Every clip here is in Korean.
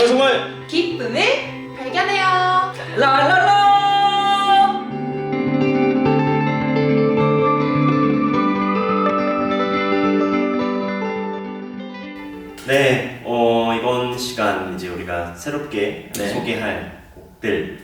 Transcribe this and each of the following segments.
정성을 기쁨을 발견해요. 라라라 네, 어, 이번 시간 이제 우리가 새롭게 네. 소개할 곡들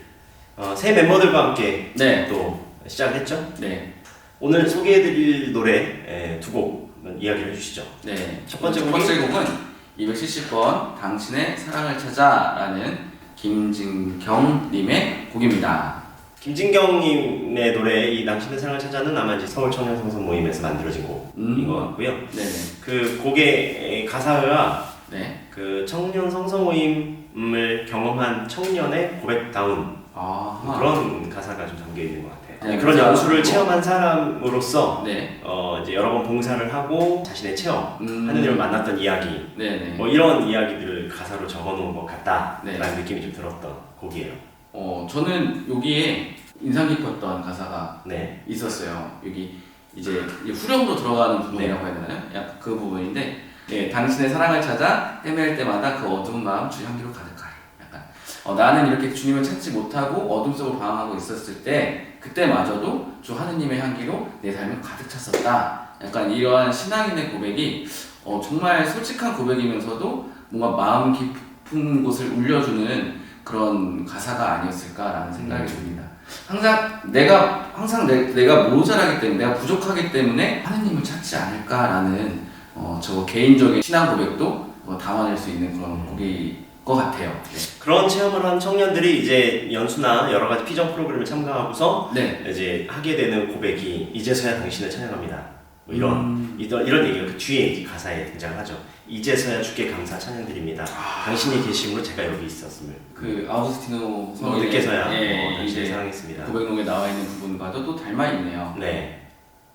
어, 새 멤버들과 함께 네. 또 시작했죠. 네. 오늘 소개해드릴 노래 에, 두곡 이야기를 해주시죠. 네. 첫 번째 첫 번째 곡은 270번 당신의 사랑을 찾아라는 김진경님의 곡입니다. 김진경님의 노래 이 당신의 사랑을 찾아는 아마 이제 서울 청년 성선 모임에서 만들어진 곡인 음. 것 같고요. 네네. 그 곡의 가사가 네. 그 청년 성서 모임을 경험한 청년의 고백다운 아. 그런 가사가 좀 담겨 있는 것 같아요. 네, 그런 맞아요. 연수를 체험한 사람으로서 네. 어 이제 여러 번 봉사를 하고 자신의 체험, 음. 하느님을 만났던 이야기, 네네. 뭐 이런 이야기들을 가사로 적어놓은 것 같다라는 네. 느낌이 좀 들었던 곡이에요. 어, 저는 여기에 인상 깊었던 가사가 네, 있었어요. 여기 이제 이 후렴으로 들어가는 부분이라고 네. 해야 되나요? 약간 그 부분인데, 예, 당신의 사랑을 찾아 헤맬 때마다 그 어두운 마음 주 향기로 가득하리. 약간 어, 나는 이렇게 주님을 찾지 못하고 어둠 속으로 방황하고 있었을 때 그때마저도 주 하느님의 향기로 내 삶을 가득 찼었다. 약간 이러한 신앙인의 고백이 어, 정말 솔직한 고백이면서도 뭔가 마음 깊은 곳을 울려주는 그런 가사가 아니었을까라는 생각이 듭니다. 항상 내가 항상 내, 내가 모자라기 때문에 내가 부족하기 때문에 하느님을 찾지 않을까라는 어, 저 개인적인 신앙 고백도 어, 담아낼 수 있는 그런 곡일 것 같아요. 그런 체험을 한 청년들이 이제 연수나 여러 가지 피정 프로그램을 참가하고서 네. 이제 하게 되는 고백이 이제서야 당신을 찬양합니다. 뭐 이런 음. 이런 이런 얘기가 그 뒤에 이제 가사에 등장을 하죠. 이제서야 주께 감사 찬양드립니다. 당신이 계심으로 제가 여기 있었음을 그 아우구스티노 뭐 성인의, 늦게서야 예, 뭐 당신을 사랑했습니다. 고백록에 나와 있는 부분과도 또 닮아 있네요. 네.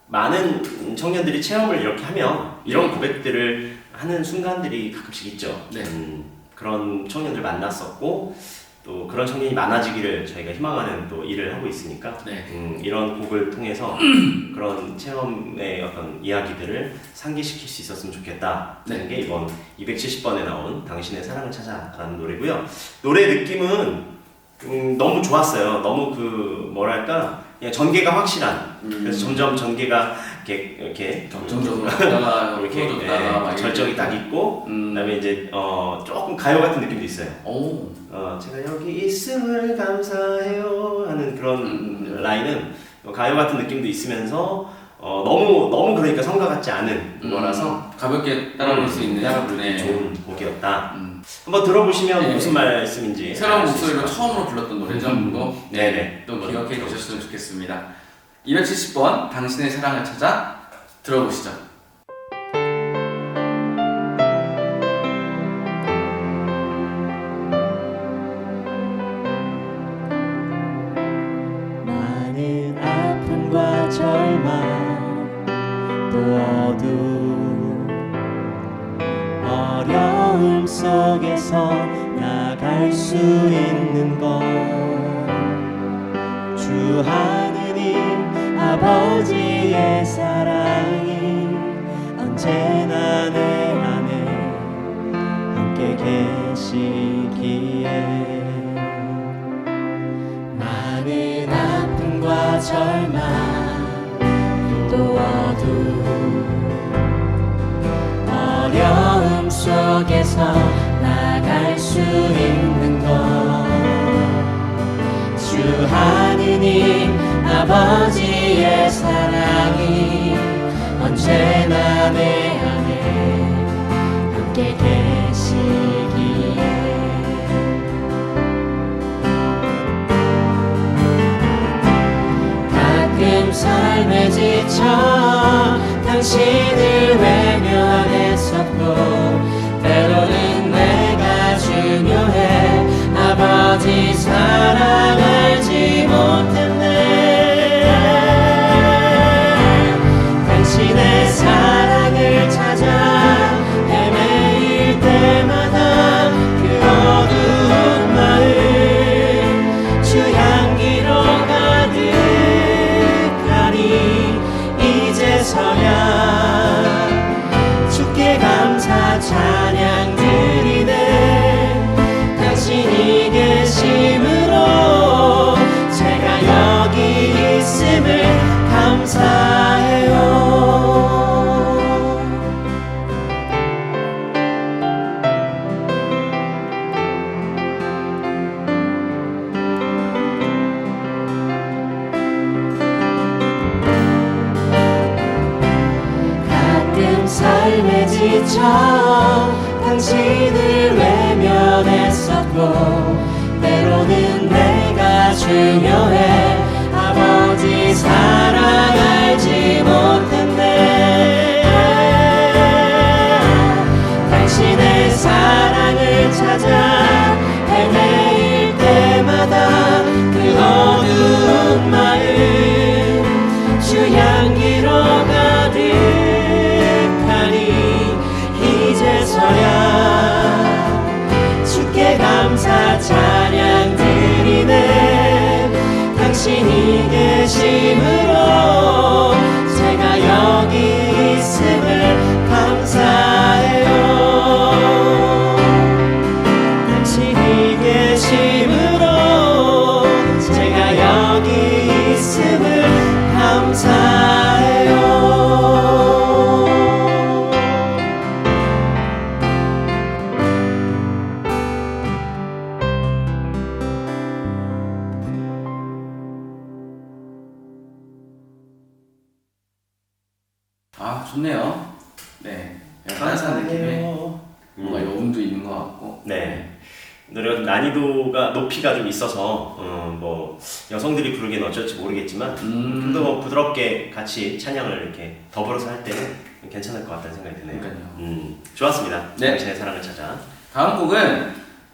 많은 청년들이 체험을 이렇게 하면 이런 고백들을 하는 순간들이 가끔씩 있죠. 네. 음, 그런 청년들 만났었고 또 그런 청년이 많아지기를 저희가 희망하는 또 일을 하고 있으니까 네. 음, 이런 곡을 통해서 그런 체험의 어떤 이야기들을 상기시킬 수 있었으면 좋겠다는 네. 게 이번 270번에 나온 당신의 사랑을 찾아라는 노래고요. 노래 느낌은 음, 너무 좋았어요. 너무 그 뭐랄까 그냥 전개가 확실한 음. 그래서 점점 전개가 이렇게 이렇게 격정적으로 가다가 이렇게 예, 절정이. 딱 있고 음. 그다음에 이제 어, 조금 가요 같은 느낌도 있어요. 오. 어, 제가 여기 있음을 감사해요 하는 그런 음. 라인은 가요 같은 느낌도 있으면서 어, 너무 너무 그러니까 성가 같지 않은 거라서 음, 가볍게 따라 부를 수 있는 따라 부르기 네. 좋은 곡이었다. 음. 한번 들어보시면 네. 무슨 말씀인지 새로운 목소리로 처음으로 불렀던 노래죠. 음. 그거 네네. 또 한번 기억해. 주셨으면 좋겠습니다. 270번 당신의 사랑을 찾아 들어보시죠. 언제나 내 안에 함께 계시기에. 많은 아픔과 절망 또 어둠 어려움 속에서 나갈 수 있는 것주 하느님 아버지의 사랑 내가 것 같고. 네. 노래가 좀 난이도가 높이가 좀 있어서 어, 뭐 여성들이 부르기는 어쩔지 모르겠지만 음. 좀더뭐 부드럽게 같이 찬양을 이렇게 더불어서 할 때는 괜찮을 것 같다는 생각이 드네요. 그러니까요. 음, 좋았습니다. 네. 당신의 사랑을 찾아. 다음 곡은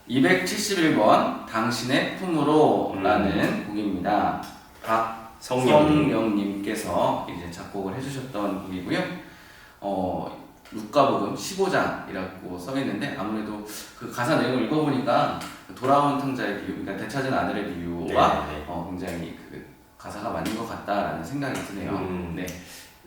271번 당신의 품으로라는 음. 곡입니다. 박성영님께서 이제 작곡을 해주셨던 곡이고요. 어, 루카복음 15장이라고 써 있는데 아무래도 그 가사 내용을 읽어보니까 돌아온 탕자의 비유, 그러니까 되찾은 아들의 비유와 네, 네. 어, 굉장히 그 가사가 맞는 것 같다라는 생각이 드네요. 음. 네,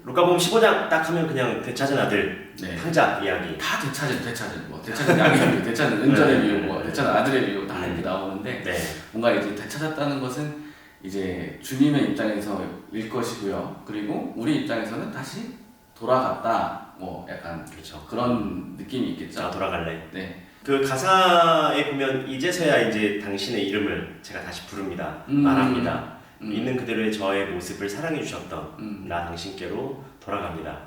루카복음 15장 딱 하면 그냥 되찾은 아들 네. 탕자 이야기. 다 되찾은 되찾은 뭐 되찾은 양의 비유, 되찾은 은전의 비유, 뭐 되찾은 아들의 비유 다 이렇게 나오는데 네. 뭔가 이제 되찾았다는 것은 이제 주님의 입장에서일 것이고요. 그리고 우리 입장에서는 다시 돌아갔다. 뭐 약간 그렇죠. 그런 느낌이 있겠죠. 자 돌아갈래. 네. 그 가사에 보면 이제서야 이제 당신의 이름을 제가 다시 부릅니다. 음. 말합니다. 음. 있는 그대로의 저의 모습을 사랑해 주셨던 음. 나 당신께로 돌아갑니다.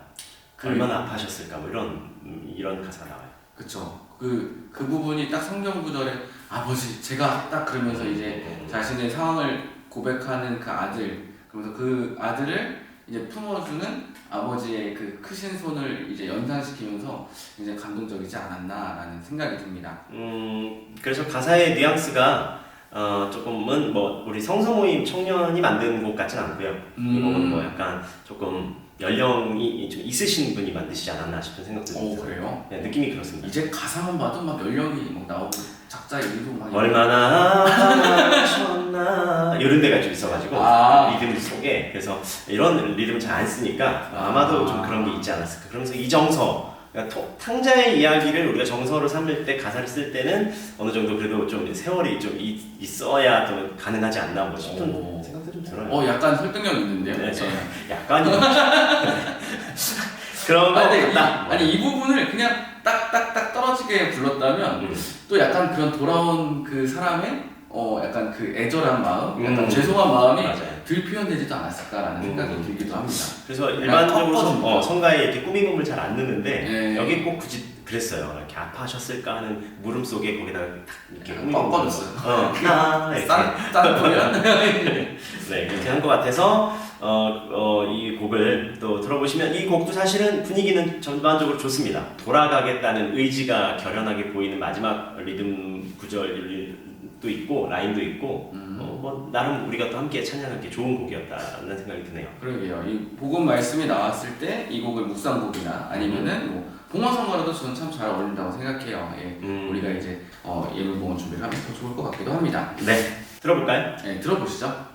그- 얼마나 아파하셨을까 뭐 이런 음, 이런 가사 나와요. 그쵸. 그, 그 부분이 딱 성경 구절에 아버지 제가 딱 그러면서 이제 음. 자신의 상황을 고백하는 그 아들 그러면서 그 아들을 이제 품어주는 아버지의 그 크신 손을 이제 연상시키면서 이제 감동적이지 않았나라는 생각이 듭니다. 음 그래서 가사의 뉘앙스가 어, 조금은 뭐 우리 성서 모임 청년이 만든 곡 같진 않고요. 음. 이 곡은 뭐 약간 조금 연령이 좀 있으신 분이 만드시지 않았나 싶은 생각도 오 들어요. 그래요? 네, 느낌이 그렇습니다. 이제 가사만 봐도 막 연령이 막 나오고 작자 이름도 막 얼마나 아파하셨나 이런 데가 좀 있어가지고 아. 리듬 속에 그래서 이런 리듬 잘 안 쓰니까 아마도 좀 그런 게 있지 않았을까 그러면서 이정서 그러니까 토- 탕자의 이야기를 우리가 정서로 삼을 때 가사를 쓸 때는 어느 정도 그래도 좀 세월이 좀 있, 있어야 좀 가능하지 않나 뭐 싶은 오. 생각도 좀 들어요 어 약간 설득력 있는데요? 네, 네. 약간이요 그런 거 아니, 근데 이, 같다 아니 이 부분을 그냥 딱딱딱 떨어지게 불렀다면 음. 또 약간 그런 돌아온 그 사람의 어 약간 그 애절한 마음, 약간 음. 죄송한 마음이 맞아요 덜 표현되지도 않았을까라는 음. 생각이 들기도 합니다. 그래서 일반적으로 어, 성가에 이렇게 꾸밈음을 잘 안 넣는데 네. 여기 꼭 굳이 그랬어요. 이렇게 아파하셨을까 하는 물음 속에 거기다가 딱 이렇게 약간 꾸밈음을 꺾어줬어요. 어, 나 이렇게. 싼싼 표현. 네, 그렇게 한 것 같아서 어, 어, 이 곡을 또 들어보시면 이 곡도 사실은 분위기는 전반적으로 좋습니다. 돌아가겠다는 의지가 결연하게 보이는 마지막 리듬 구절도 있고 라인도 있고 음. 어, 뭐 나름 우리가 또 함께 찬양하기 좋은 곡이었다는 생각이 드네요. 그러게요. 이 복음 말씀이 나왔을 때 이 곡을 묵상곡이나 아니면은 뭐 봉화성가로도 저는 참 잘 어울린다고 생각해요. 예. 음. 우리가 이제 어, 예물 봉헌 준비를 하면 더 좋을 것 같기도 합니다. 네, 들어볼까요? 네, 들어보시죠.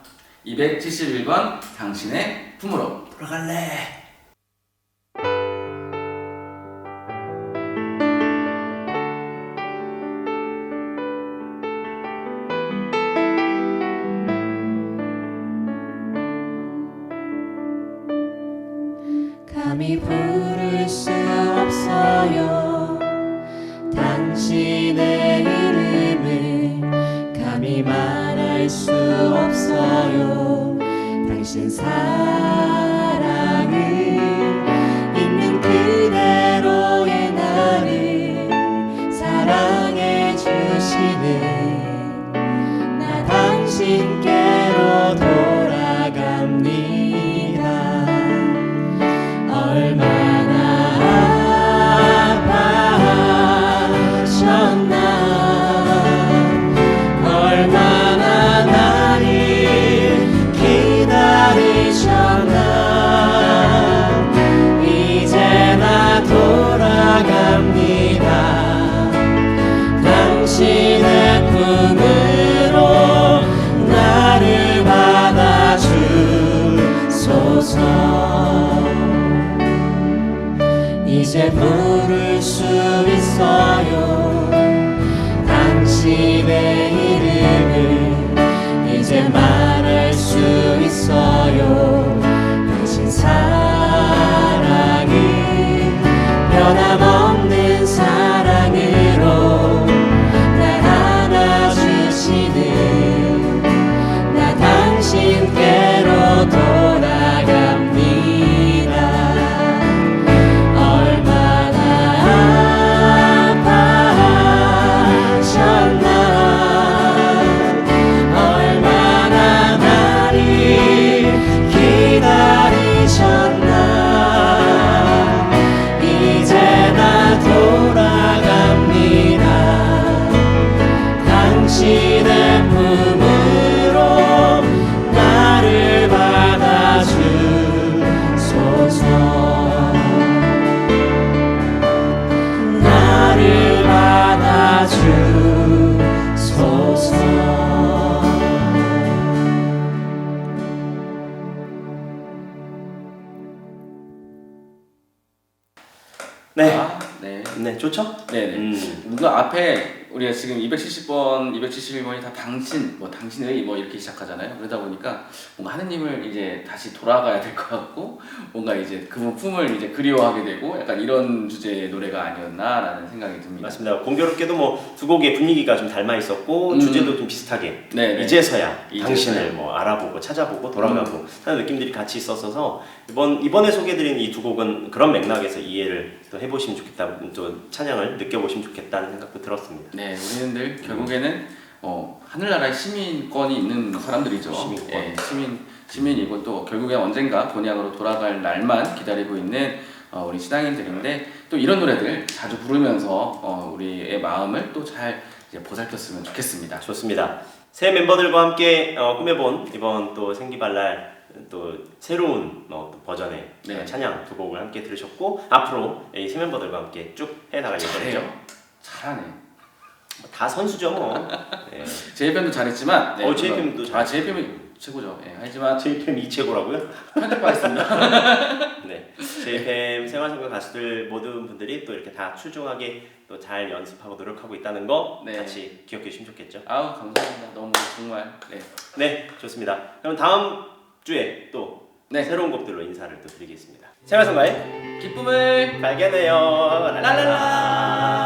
271번 당신의 품으로. 돌아갈래. 감히 부를 수 수 없어요. 당신 사랑 네. 아, 네. 네, 좋죠? 네네. 음. 뭔가 앞에 우리가 지금 270번, 271번이 다 당신, 뭐 당신의 뭐 이렇게 시작하잖아요. 그러다 보니까 뭔가 하느님을 이제 다시 돌아가야 될 것 같고 뭔가 이제 그분 품을 이제 그리워하게 되고 약간 이런 주제의 노래가 아니었나라는 생각이 듭니다. 맞습니다. 공교롭게도 뭐 두 곡의 분위기가 좀 닮아 있었고 음. 주제도 좀 비슷하게 네네. 이제서야 이제서야. 당신을 뭐 알아보고 찾아보고 돌아가고 하는 느낌들이 같이 있었어서 이번 이번에 소개드린 이 두 곡은 그런 맥락에서 이해를 또 해보시면 좋겠다, 또 찬양을 느껴보시면 좋겠다는 생각도 들었습니다. 네, 우리는들 결국에는 어, 하늘나라의 시민권이 있는 사람들이죠. 시민권. 예, 시민 시민이고 또 결국에 언젠가 본향으로 돌아갈 날만 기다리고 있는 어, 우리 신앙인들인데 또 이런 노래들 자주 부르면서 어, 우리의 마음을 또 잘 보살폈으면 좋겠습니다. 좋습니다. 새 멤버들과 함께 어, 꾸며본 이번 또 생기발랄 또 새로운 어, 또 버전의 네. 찬양 두 곡을 함께 들으셨고 앞으로 이 새 멤버들과 함께 쭉 해나갈 예정이죠. 잘하네. 다 선수죠 뭐. 네. JPM도 잘했지만 어, JPM 도아 JPM이 최고죠. 예, 하지만 JPM 이 최고라고요? 편집하겠습니다. 네. JPM 생활성경 가수들 모든 분들이 또 이렇게 다 출중하게 또 잘 연습하고 노력하고 있다는 거 네. 같이 기억해 주시면 좋겠죠. 아우 감사합니다. 너무 정말 네. 네, 좋습니다. 그럼 다음 주에 또 네. 새로운 곡들로 인사를 또 드리겠습니다. 생활성가의 기쁨을 발견해요. 랄랄라.